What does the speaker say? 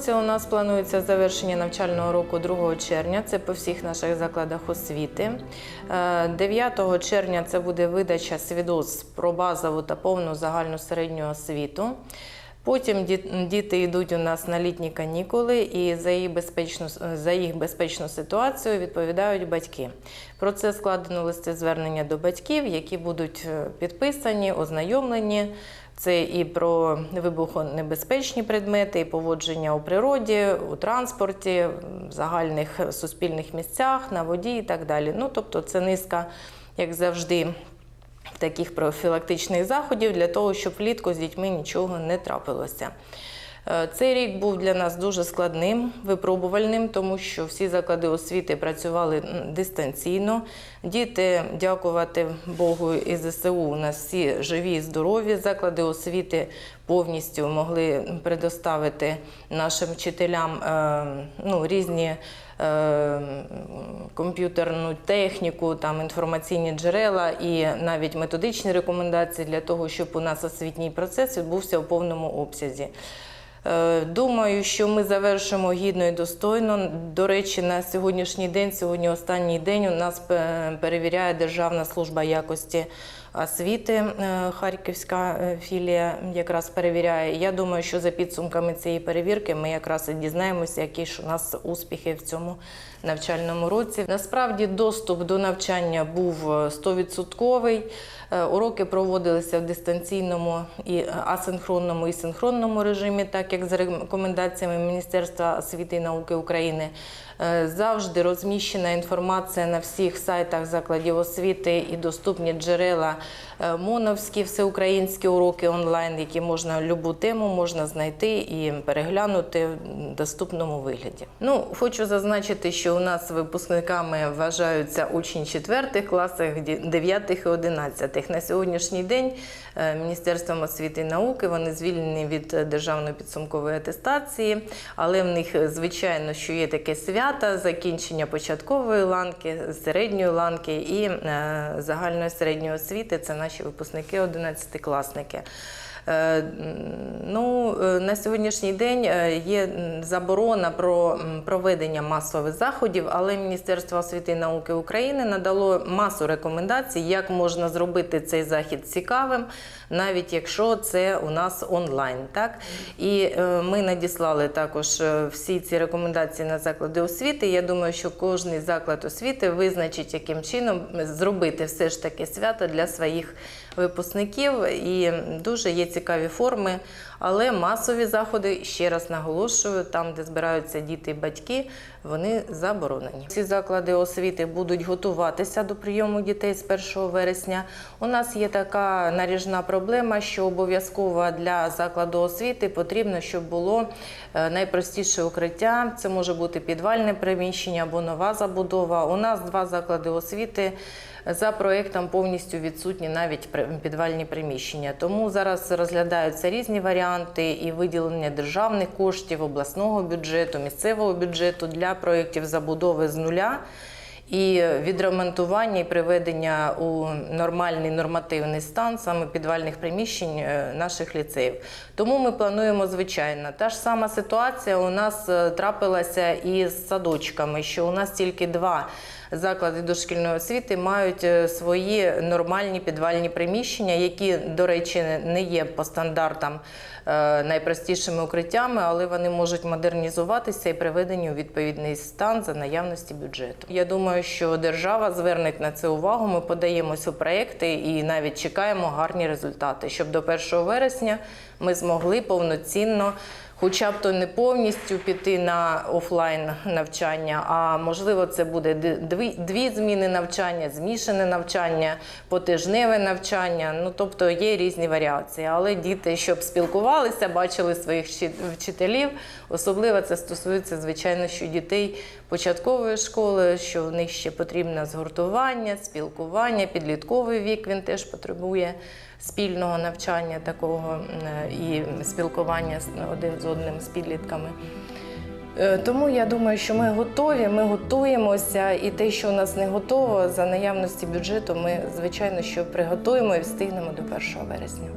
році у нас планується завершення навчального року 2 червня. Це по всіх наших закладах освіти. Е, 9 червня це буде видача свідоцтв про базову та повну загальну середню освіту. Потім діти йдуть у нас на літні канікули, і за їх безпечну, за їх безпечну ситуацію відповідають батьки. Про це складено листи звернення до батьків, які будуть е, підписані, ознайомлені. Це і про вибухонебезпечні предмети, і поводження у природі, у транспорті, в загальних суспільних місцях, на воді і так далі. Ну, тобто, це низка, як завжди, таких профілактичних заходів для того, щоб влітку з дітьми нічого не трапилося. Е, Цей рік був для нас дуже складним, випробувальним, тому що всі заклади освіти працювали дистанційно. Діти, дякувати Богу і ЗСУ, у нас всі живі і здорові. Заклади освіти повністю могли предоставити нашим вчителям е, ну, різні е, комп'ютерну техніку, там інформаційні джерела і навіть методичні рекомендації для того, щоб у нас освітній процес відбувся у повному обсязі. Е, Думаю, що ми завершимо гідно і достойно. До речі, на сьогоднішній день, сьогодні останній день, у нас перевіряє Державна служба якості освіти. Е, Харківська е, філія якраз перевіряє. Я думаю, що за підсумками цієї перевірки ми якраз і дізнаємося, які ж у нас успіхи в цьому навчальному році. Насправді доступ до навчання був е, 100%. Е, Уроки проводилися в дистанційному і асинхронному і синхронному режимі, так як за рекомендаціями Міністерства освіти і науки України. Завжди розміщена інформація на всіх сайтах закладів освіти і доступні джерела моновські всеукраїнські уроки онлайн, які можна любу тему можна знайти і переглянути в доступному вигляді. Ну, хочу зазначити, що у нас випускниками вважаються учні 4 класах, 9 і 11. На сьогоднішній день е, Міністерством освіти і науки вони звільнені від державної підсумкової атестації, але в них, звичайно, що є таке свято закінчення початкової ланки, середньої ланки і е, загальної середньої освіти. Це наші випускники, 11-класники. Е, Ну, е, на сьогоднішній день е, є заборона про проведення масових заходів, але Міністерство освіти і науки України надало масу рекомендацій, як можна зробити цей захід цікавим, навіть якщо це у нас онлайн. Так? І е, ми надіслали також всі ці рекомендації на заклади освіти. Я думаю, що кожний заклад освіти визначить, яким чином зробити все ж таки свято для своїх випускників. І дуже є цікаві форми, але масові заходи, ще раз наголошую, там, де збираються діти і батьки, вони заборонені. Ці заклади освіти будуть готуватися до прийому дітей з 1 вересня. У нас є така наріжна проблема, що обов'язково для закладу освіти потрібно, щоб було е, найпростіше укриття. Це може бути підвальне приміщення або нова забудова. У нас два заклади освіти. За проєктом повністю відсутні навіть підвальні приміщення. Тому зараз розглядаються різні варіанти і виділення державних коштів, обласного бюджету, місцевого бюджету для проєктів забудови з нуля. І відремонтування і приведення у нормальний нормативний стан саме підвальних приміщень е, наших ліцеїв. Тому ми плануємо звичайно. Та ж сама ситуація у нас е, трапилася і з садочками, що у нас тільки два заклади дошкільної освіти мають е, свої нормальні підвальні приміщення, які, до речі, не є по стандартам найпростішими укриттями, але вони можуть модернізуватися і приведені у відповідний стан за наявності бюджету. Я думаю, що держава зверне на це увагу. Ми подаємось у проекти і навіть чекаємо гарні результати, щоб до 1 вересня ми змогли повноцінно. Хоча б то не повністю піти на офлайн навчання, а можливо, це буде дві, дві зміни навчання, змішане навчання, потижневе навчання. Ну тобто є різні варіації. Але діти, щоб спілкувалися, бачили своїх вчителів. Особливо це стосується, звичайно, що дітей початкової школи, що в них ще потрібне згуртування, спілкування, підлітковий вік він теж потребує спільного навчання такого і спілкування один з одним з підлітками. Е, Тому я думаю, що ми готові, ми готуємося, і те, що у нас не готово, за наявності бюджету, ми звичайно що приготуємо і встигнемо до 1 вересня.